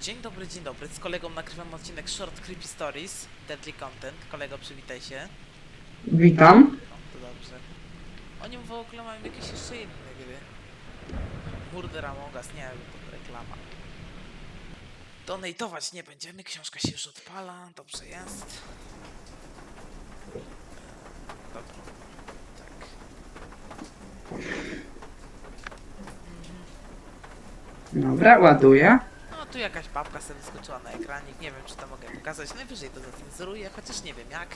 Dzień dobry, dzień dobry. Z kolegą nagrywam odcinek Short Creepy Stories, Deadly Content. Kolego, przywitaj się. Witam. No, to dobrze. Oni w ogóle mają jakieś jeszcze inne gry. Murder Among Us, nie wiem, to reklama. Donatować nie będziemy, książka się już odpala, dobrze jest. Dobra. Tak. Dobra, ładuję. Tu jakaś babka sobie wyskoczyła na ekranik, nie wiem czy to mogę pokazać, najwyżej to zacenzuruję, chociaż nie wiem jak.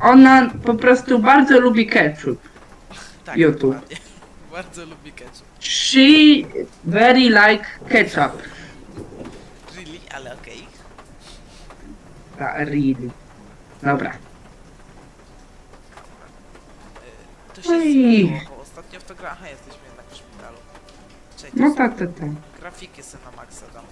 Ona po prostu bardzo lubi ketchup. Tak, YouTube. dokładnie. Bardzo lubi ketchup. She very like ketchup. Really? Ale okej. Ta, really. Dobra. To się Oj. zmieniło, bo ostatnio w to gra... Aha, jesteśmy jednak w szpitalu. Czekaj, No tak, tak, tak. Grafiki sobie na maksa dam.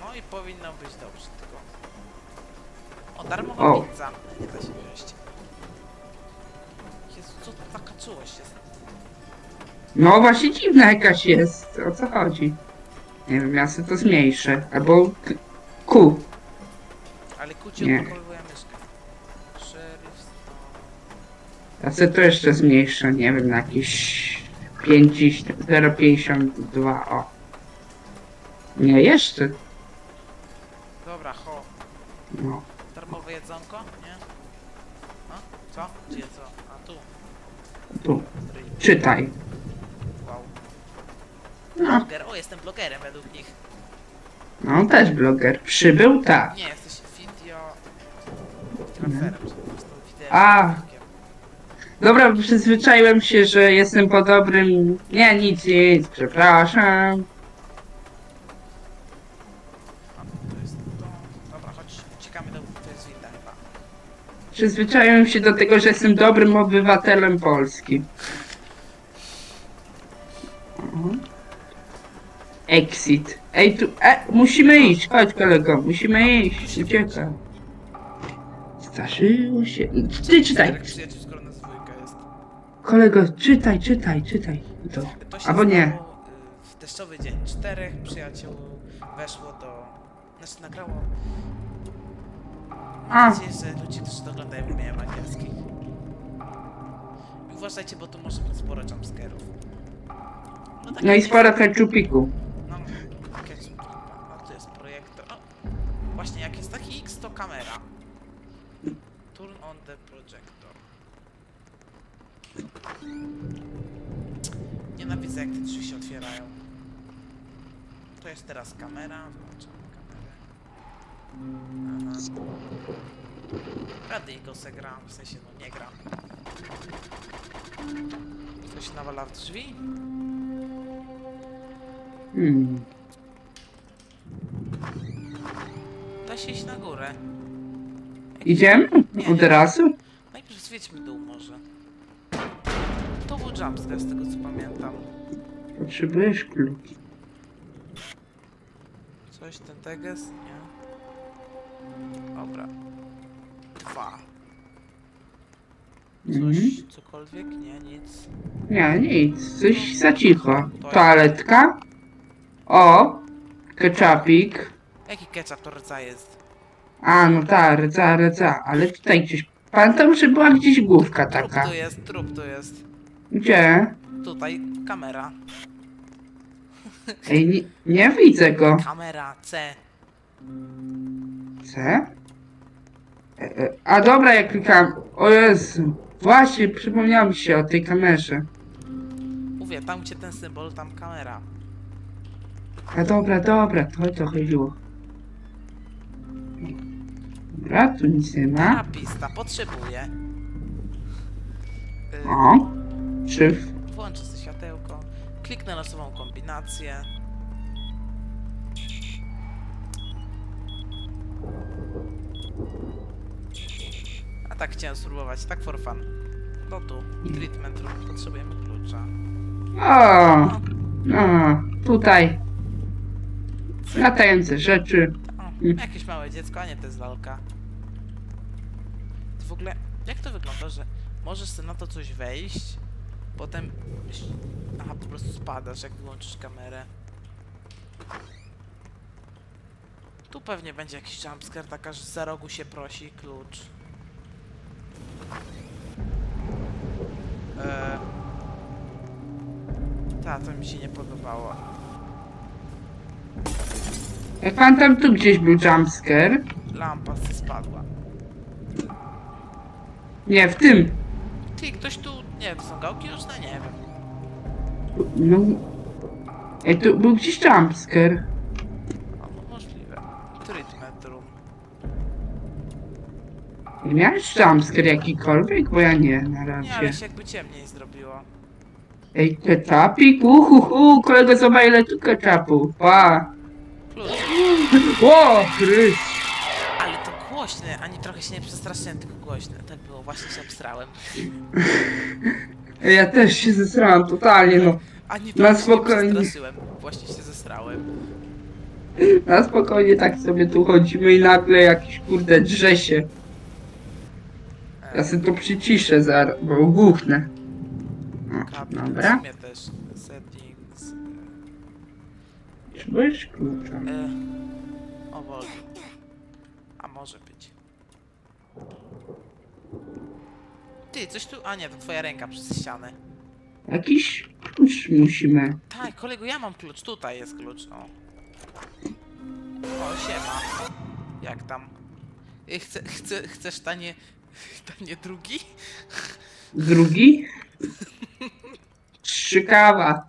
No i powinno być dobrze, tylko... O, darmowa O. pizza. Nie da się wziąć. Jezu, co to taka czułość jest? No właśnie dziwna jakaś jest. O co chodzi? Nie wiem, ja sobie to zmniejszę. Albo k- Q. Ale kuci Nie. odblokowuje Ja sobie to jeszcze zmniejszę. Nie wiem, na jakieś 5, 0,52. O. Nie, jeszcze. Dobra, ho. No. Darmowe jedzonko? Nie? A? Co? Gdzie co? A tu. Tu. Ryj. Czytaj. Wow. No, Bloger. O, jestem blogerem według nich. no też bloger. Przybył? Tak. Nie, jesteś video... Graferem, czy po prostu wideo. A. Dobra, przyzwyczaiłem się, że jestem po dobrym... Nie, nic, nic, przepraszam. Dobra, jest. Przyzwyczaiłem się do tego, że jestem dobrym obywatelem Polski. Exit. Ej, tu... E, musimy iść, chodź kolego, musimy iść, uciekaj. Straszyło się... Ty czytaj. Kolego, czytaj, czytaj, czytaj. To. To się Albo nie. stało, y, W deszczowy dzień. Czterech przyjaciół weszło do... Znaczy nagrało... A. Mam nadzieję, że ludzie, którzy to oglądają, umieją angielski. I uważajcie, bo tu może być sporo jumpscarów. tak No i jak sporo ketchupiku. No, ketchup, no to jest projektor. O, właśnie, jak jest taki X, to kamera. Turn on the projector. Nienawidzę, jak te drzwi się otwierają. To jest teraz kamera, włączamy kamerę. Aha. Radyjko se gram, w sensie, no nie gram. Ktoś nawala w drzwi? Hmm. Da się iść na górę. Idziemy? Od razu? Najpierw zwiedźmy dół może. Był jumpscare z tego co pamiętam. Potrzebujesz klucz. Coś ten teges? Nie. Dobra. Dwa. Coś, Mhm. cokolwiek? Nie, nic. Nie, nic, coś za cicho. Toaletka. O, ketchupik. Jaki ketchup to rdza jest? A, no ta, rdza, rdza, ale tutaj gdzieś... Pamiętam, że była gdzieś główka Trup taka. tu jest, trup tu jest. Gdzie? Tutaj kamera. Ej, nie, nie widzę go. Kamera C. C? E, e, A dobra, ja klikam. O Jezu. Właśnie, przypomniałem mi się o tej kamerze. Mówię, tam gdzie ten symbol, tam kamera. A dobra, dobra, to to chodziło. Dobra, tu nic nie ma. Terapista, potrzebuję. Y, O, szyf. Włączę sobie światełko. Kliknę losową kombinację. A tak chciałem spróbować, tak for fun. No tu, treatment room, potrzebujemy klucza. O, o, tutaj. Latające rzeczy. O, jakieś małe dziecko, a nie to jest lalka. W ogóle, jak to wygląda, że możesz sobie na to coś wejść, Potem... Aha, po prostu spadasz, jak wyłączysz kamerę. Tu pewnie będzie jakiś jumpscare, taka, że za rogu się prosi klucz. Eee... Ta, to mi się nie podobało. Jak pan tam tu gdzieś był jumpscare? Lampa spadła. Nie, w tym. Ty, ktoś tu... Nie, to są gałki już? No nie wiem. No. Ej, tu był gdzieś jumpscare. O, mo- możliwe. Treatment room. Miałeś jumpscare jakikolwiek? Bo ja nie, na Nie, ale razie. się jakby ciemniej zrobiło. Ej, ketchupik? Uhuhu, kolego zobacz ile tu ketchupu. Pa. Klucz. O. Głośne, ani trochę się nie przestraszyłem, tylko głośne. Tak było, właśnie się obstrałem. Ja też się zesrałam totalnie, no. Ani Na trochę się nie spokojnie. przestraszyłem. Właśnie się zestrałem. Na spokojnie tak sobie tu chodzimy i nagle jakiś kurde drze się. Ja E, sobie to przyciszę zaraz, bo wybuchnę. O, dobra. sumie też. Settings. Potrzebujesz klucza? E, o. Może być. Ty, coś tu... A nie, to twoja ręka przez ścianę. Jakiś klucz musimy. Tak, kolego, ja mam klucz. Tutaj jest klucz, o. O, siema. Jak tam? Y, Chce, chce, chcesz tanie... Tanie drugi? Drugi? Trzykawa.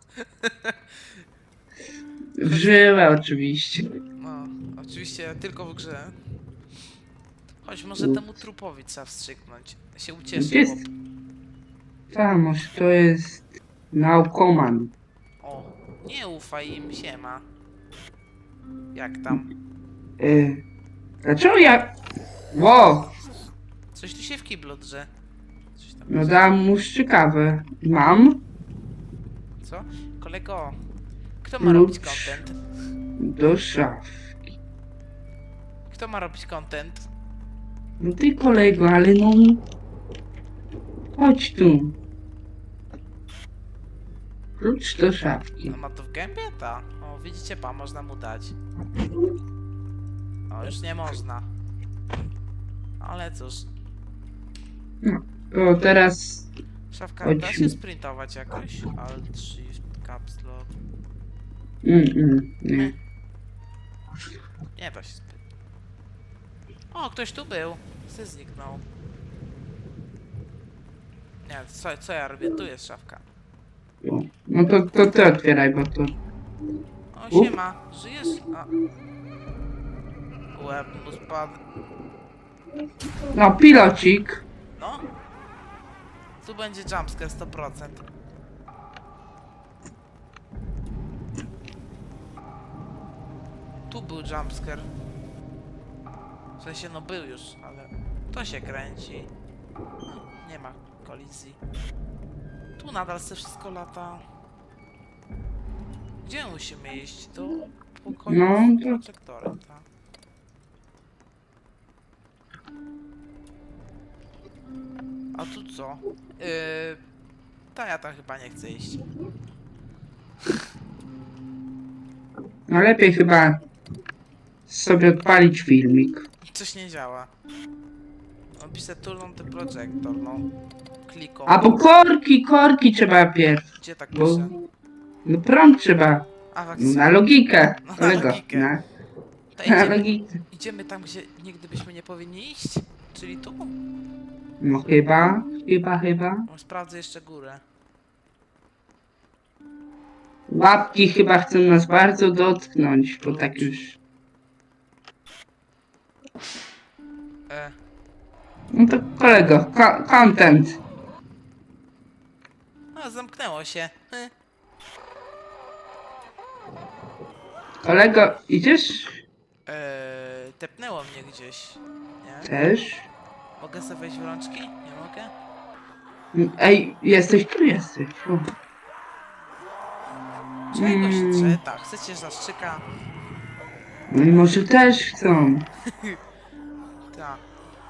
W żyłę oczywiście. No, oczywiście tylko w grze. Chodź, może temu trupowi trzeba wstrzyknąć. Się ucieszy, jest? chłop. Tam, może to jest naukoman. O, nie ufaj im, siema. Jak tam? Y, dlaczego ja... Ło! Coś tu się w kiblu drze. Coś tam No dam mu strzykawę. Mam? Co? Kolego, kto ma robić content? Do szaf. Kto ma robić content? No ty kolego, ale no... Chodź tu. Klucz do szafki. On ma to w gębie? Ta. O, widzicie, pa, można mu dać. O, już nie można. Ale cóż, O, teraz... szafka Chodź. da się sprintować jakoś? Alt, Shift, Caps Lock. Mm, mm, nie. Nie da się sprintować. O, ktoś tu był. Ty zniknął. Nie, co, co ja robię? Tu jest szafka. O, No to, to ty otwieraj, bo to... O, siema. Żyjesz? A. Łeb mu spadł. No, pilocik. No. Tu będzie jumpscare 100%. Tu był jumpscare. W sensie no był już, ale to się kręci. No, Nie ma kolizji. Tu nadal se wszystko lata. Gdzie musimy iść? Do pokoju No, z to- protektorem, tak? A tu co? Yy, ta ja tam chyba nie chcę iść. No lepiej chyba sobie odpalić filmik. Coś nie działa. No piszę turn on the projector, no. Kliko. A bo korki, korki trzeba pierw. Gdzie tak Bo... No prąd trzeba. A faktycznie. na logikę. No, na Kolego, logikę. na, To na idziemy, logikę. idziemy tam, gdzie nigdy byśmy nie powinni iść? Czyli tu? No chyba, chyba, chyba. Sprawdzę jeszcze górę. Łapki chyba chcą nas bardzo dotknąć, bo tak już... E, No to kolego, ko- content. a zamknęło się. Hy. Kolego, idziesz? E, tepnęło mnie gdzieś. Nie? Też? Mogę sobie wejść w rączki? Nie mogę? Ej, jesteś tu, jesteś. O. Czego się Mm. drze? Tak, chcecie zaszczyka? No i może też chcą. Tak.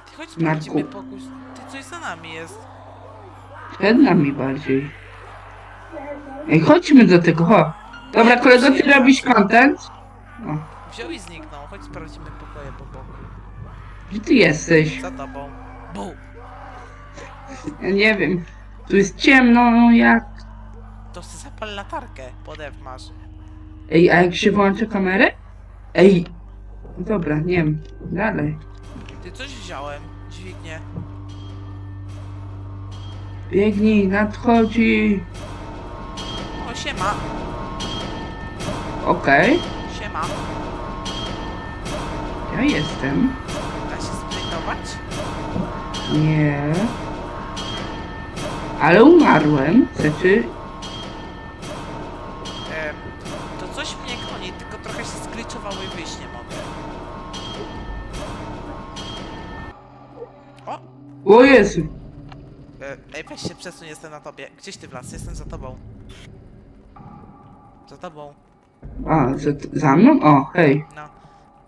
Ty chodź Marku. sprawdzimy pokój. Ty coś za nami jest. Przed nami bardziej. Ej, chodźmy do tego, ho. Dobra, kolego, ty robisz content? O, Wziął i zniknął. Chodź sprawdzimy pokoje po boku. gdzie ty jesteś? Za tobą. Bu! Ja nie wiem. Tu jest ciemno, no jak... To chcę zapal latarkę. Podew masz. Ej, a jak się włączy kamerę? Ej. Dobra, nie wiem. Dalej. Ty coś wziąłem. Dźwignię. Biegnij, nadchodzi. O, siema. Okej, Siema. ja jestem. Da się sprintować? Nie. Ale umarłem. Znaczy, O! Jezu. E, ej, weź się przesuń, jestem na tobie. Gdzieś ty wlazł? Jestem za tobą. Za tobą. A, za, za mną? O, hej. No.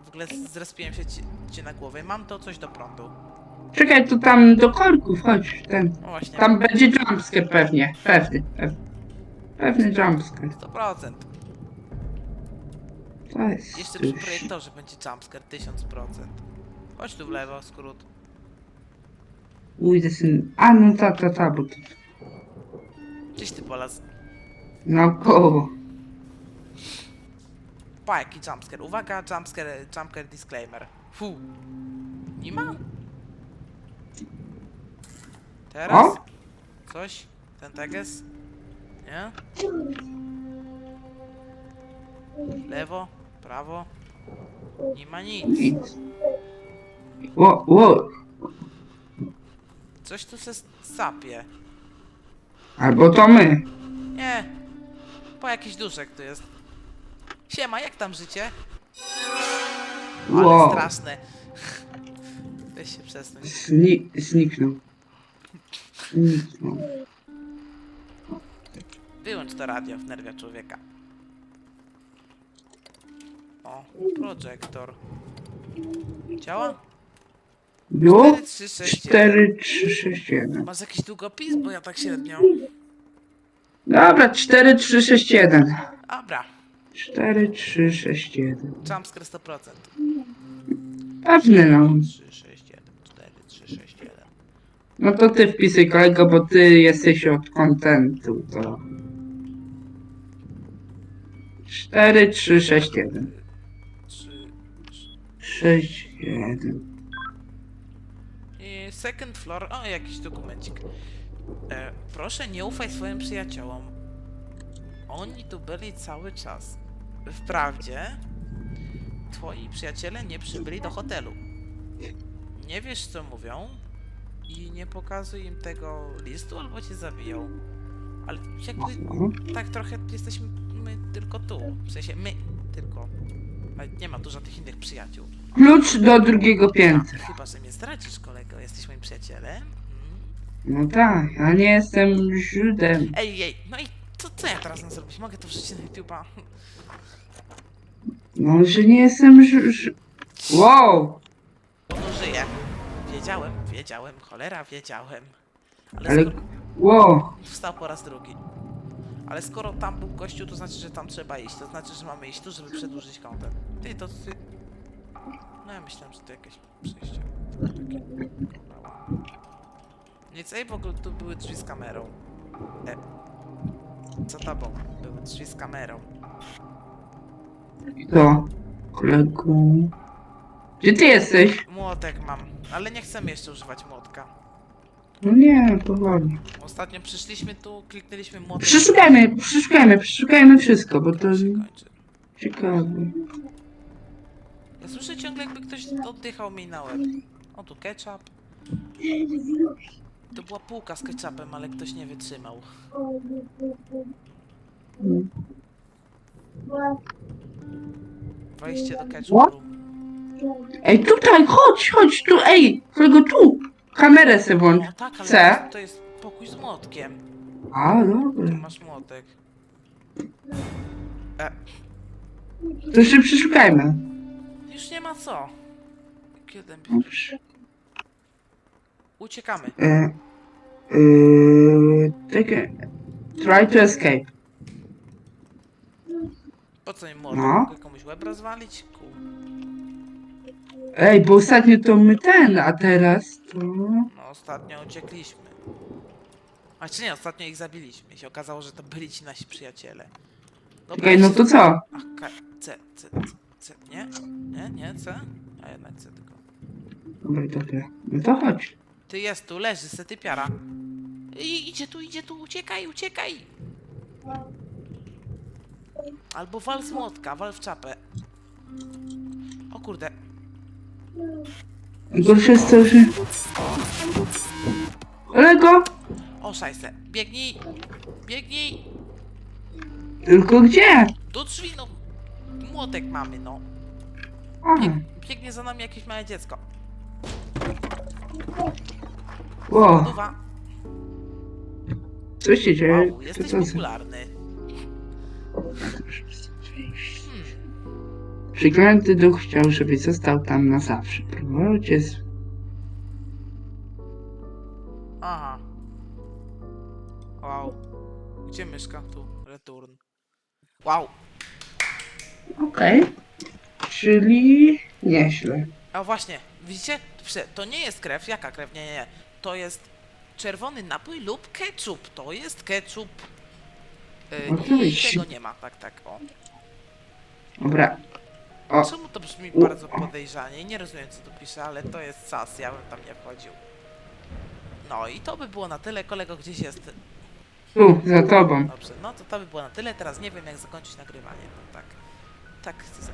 W ogóle zrespiłem się ci, ci na głowie. Mam to coś do prądu. Czekaj, tu tam do korków, chodź, ten. O właśnie. Tam będzie jumpscare pewnie, pewny, pewny. Pewny jumpscare. 100%. To jest... Jeszcze przy projektorze będzie jumpscare 1000%. Chodź tu w lewo, skrót. Ujdę syn... A, no ta, ta, ta, bo to... Gdzieś ty polaz. Naokoło. Pa, jaki jumpscare. Uwaga, jumpscare, jumpscare disclaimer. Fu. Nie ma? Teraz? O! Coś? Ten teges? Nie? Lewo? Prawo? Nie ma nic. Nic. Ło, ło. Coś tu se sapie. Albo to my. Nie. Po jakiś duszek tu jest. Siema, jak tam życie? Ale Wow. straszne. Weź się przesuń. Zni zniknął. Zniknął. Wyłącz to radio, wnerwia człowieka. O, projektor. Działa? Było? 4, 3, 6, 4, 3, 6, 1. Masz jakiś długopis? Bo ja tak średnio. Dobra, 4, 3, 6, 1. Dobra, 4, 3, 6, 1. jumpscare 100%. Pewny no. 3, 6, 1, 4, 3, 6, 1. No to ty wpisuj kolego, bo ty jesteś od kontentu, to... 4, 3, 6, 1. 3, 6, 1. Second floor. O, jakiś dokumencik. E, proszę nie ufaj swoim przyjaciołom. Oni tu byli cały czas. Wprawdzie, twoi przyjaciele nie przybyli do hotelu. Nie wiesz, co mówią i nie pokazuj im tego listu, albo cię zabiją. Ale jakby tak trochę jesteśmy my tylko tu. W sensie my tylko. Ale nie ma tu żadnych innych przyjaciół. Klucz do drugiego piętra. Chyba, że mnie zdradzisz, kolego. Jesteś moim przyjacielem. Mm. No tak, ja nie jestem Żydem. Ej, ej, no i co, co ja teraz mam zrobić? Mogę to wrzucić na YouTube'a? No, że nie jestem Ż... Ż... Wow! Bo to żyje. Wiedziałem, wiedziałem, cholera, wiedziałem. Ale, Ale... skoro... Wow! Wstał po raz drugi. Ale skoro tam był gościu, to znaczy, że tam trzeba iść. To znaczy, że mamy iść tu, żeby przedłużyć content. Ty, to ty... No ja myślałem, że to jakieś przejście. Nic, ej, w ogóle tu były drzwi z kamerą. E. Co tobą? Były drzwi z kamerą. To, kolego... Gdzie ty jesteś? Młotek mam, ale nie chcemy jeszcze używać młotka. No nie, powoli. Ostatnio przyszliśmy tu, kliknęliśmy młotek. Przeszukajmy, przeszukajmy, przeszukajmy wszystko, bo to się kończy. ciekawe. Ja słyszę ciągle jakby ktoś oddychał mi na łeb. O tu ketchup. To była półka z ketchupem, ale ktoś nie wytrzymał. Wejście do ketchupu. Ej, tutaj, chodź, chodź, tu, ej, kolego, tu! Kamerę se włącz. O tak, ale Chcę. to jest pokój z młotkiem. A, Tu dobra. masz młotek. E, To się przeszukajmy. Już nie ma co. Kiedy uciekamy. E, e, takie... Try to escape. Po co im mordę? No. Mogę komuś łeb rozwalić? Ku. Ej, bo ostatnio to my ten, a teraz to... No ostatnio uciekliśmy. A czy nie, ostatnio ich zabiliśmy. Się okazało, że to byli ci nasi przyjaciele. Dobra, Ej, no to co? K, C, C, C, C, nie? Nie, nie, C? A jednak C tylko. Dobra, dobra. No to chodź. Ty jest tu, leży, setypiara. I idzie tu, idzie tu, uciekaj, uciekaj! Albo wal z młotka, wal w czapę. O kurde, Gorsze jest to, że... Kolego! o szajse, biegnij! Biegnij! Tylko gdzie? Do drzwi, no! Młotek mamy, no. Bieg, biegnie za nami jakieś małe dziecko. Duwa. co się dzieje? Wow, To jesteś co za- popularny. Hmm. Przyklęty duch chciał, żeby został tam na zawsze. Próbował cię z... Aha. Wow. Gdzie myszka? Tu. Return. Wow. Okej. Czyli... nieźle. A właśnie, widzicie? Prze- To nie jest krew. Jaka krew? Nie, nie, nie. To jest czerwony napój lub ketchup. To jest ketchup. Yy, I Oczywiście. tego nie ma. Tak, tak. O. Dobra. O. Czemu to brzmi bardzo podejrzanie? Nie rozumiem co tu pisze, ale to jest sas. Ja bym tam nie wchodził. No i to by było na tyle. Kolego gdzieś jest. Tu, za tobą. Dobrze, no to to by było na tyle. Teraz nie wiem jak zakończyć nagrywanie. No tak. Tak zakończyć.